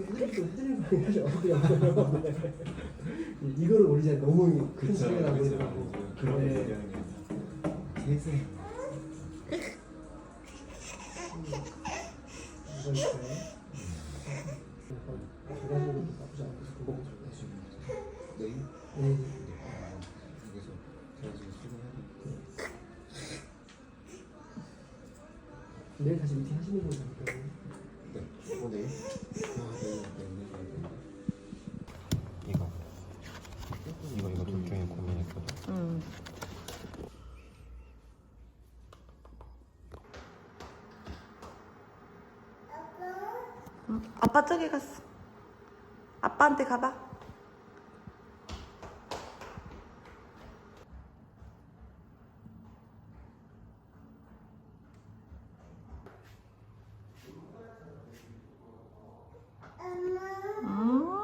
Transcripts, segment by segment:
해드리고 해드리고 사실 어렵고요. 이거를 올리자 너무 큰 소리가 나고 있고 그런 네. 얘기하는 게 세세 이거 있어요. 계란으로 나쁘지 않고 그거 내일 네. 여기서 제가 지금 수고해야 돼. 내일 다시 미팅 하시는 거니까. 네. 어 내일? 아 내일 내일 내일 이거 이거 이거 둘 중에 고민했거든. 응. 응, 아빠 저기 갔어. 아빠한테 가봐. 음.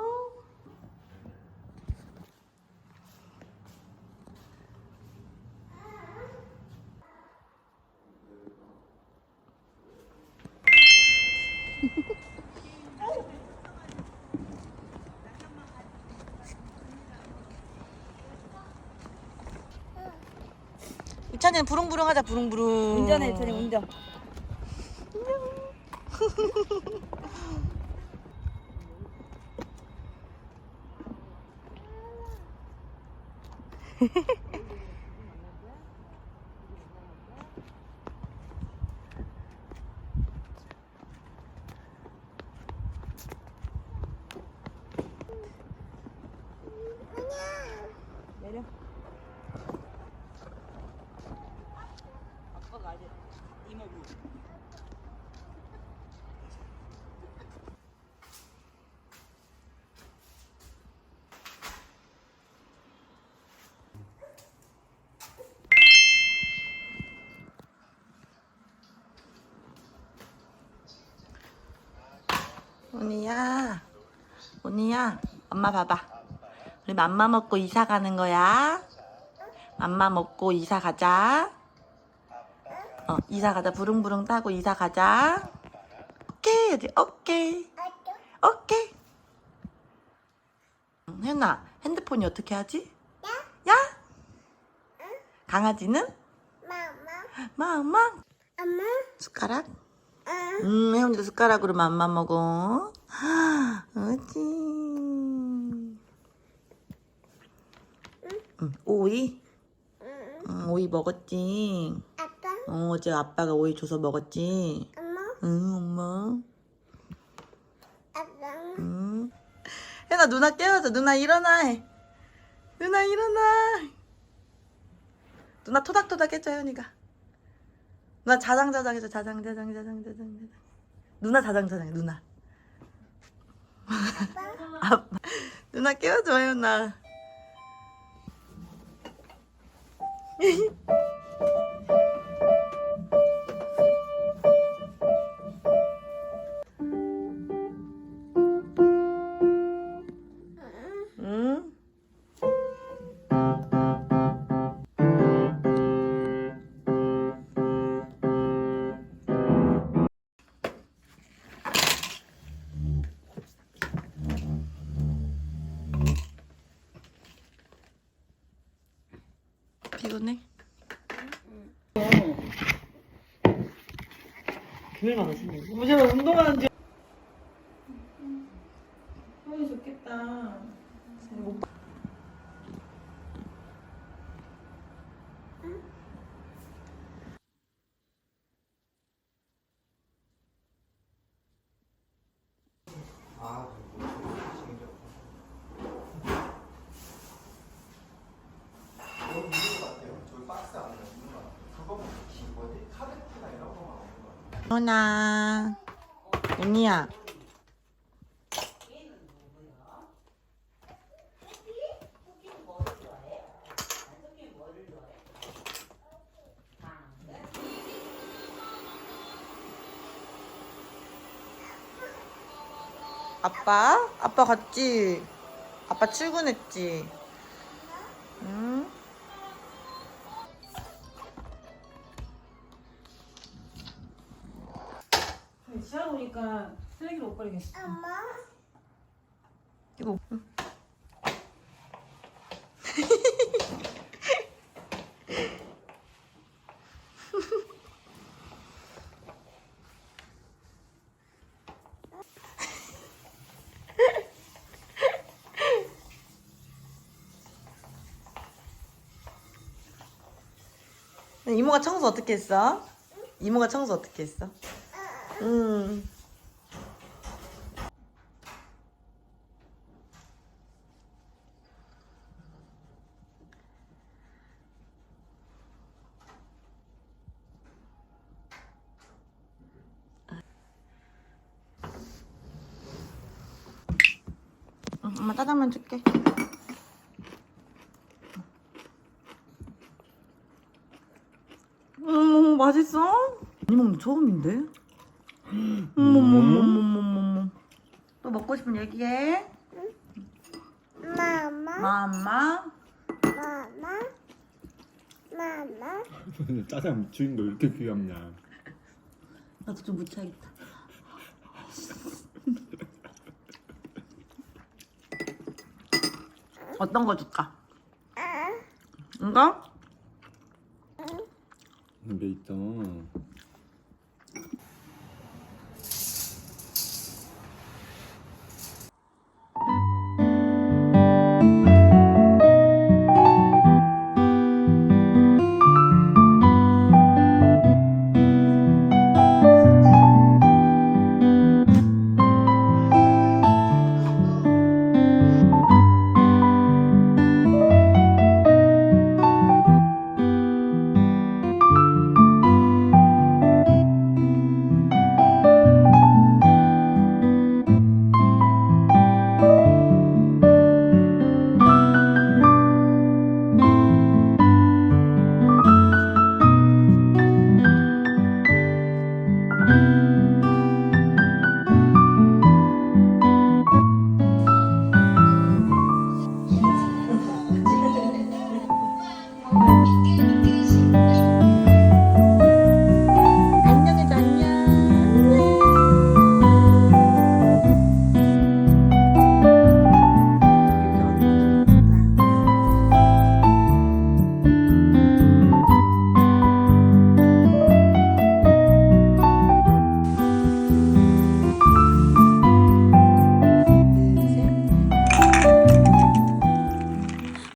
유찬이는 부릉부릉 하자 부릉부릉 운전해, 유찬이 운전. 오니야. 오니야 엄마 봐봐. 우리 맘마 먹고 이사 가는 거야. 맘마 먹고 이사 가자. 어 이사 가자. 부릉부릉 타고 이사 가자. 오케이 어디 오케이. 오케이. 응, 혜나 핸드폰이 어떻게 하지? 야? 야? 강아지는? 마마. 엄마? 숟가락? 음, 혜원이도 숟가락으로 맘마 먹어. 어지. 응, 오이? 응, 오이 먹었지. 아빠? 어, 어제 아빠가 오이 줘서 먹었지. 엄마? 응, 엄마. 아빠? 응. 혜나 누나 깨워줘. 누나 일어나. 해. 누나 일어나. 누나 토닥토닥 했죠, 혜원이가. 누나 자장자장 해줘. 자장자장, 자장자장, 자장. 누나 자장자장, 누나. 아빠. 누나 깨워줘, 혜원 피곤해? 교회 많으시네. 어제 운동하는 줄. 하기 좋겠다. 못 봐. 아 여기 있는 것 같아요. 저기 박스 안에 있는 것 같아요. 그거 키 뭐지? 카베트나 이런 거만 현아, 언니야. 아빠? 아빠 갔지? 아빠 출근했지? 지하 오니까 쓰레기를 못 버리겠어. 엄마, 이거. 응. 이모가 청소 어떻게 했어? 이모가 청소 어떻게 했어? 음. 응, 엄마 짜장면 줄게. 음, 맛있어? 많이 먹는 거 처음인데? 어머머머머머머머. 또 먹고 싶은 얘기해? 마마, 마마. 마마, 마마. 짜장 주인 거 이렇게 귀엽냐? 나도 좀 묻혀야겠다. 어떤 거 줄까? 이거? 근데 있잖아.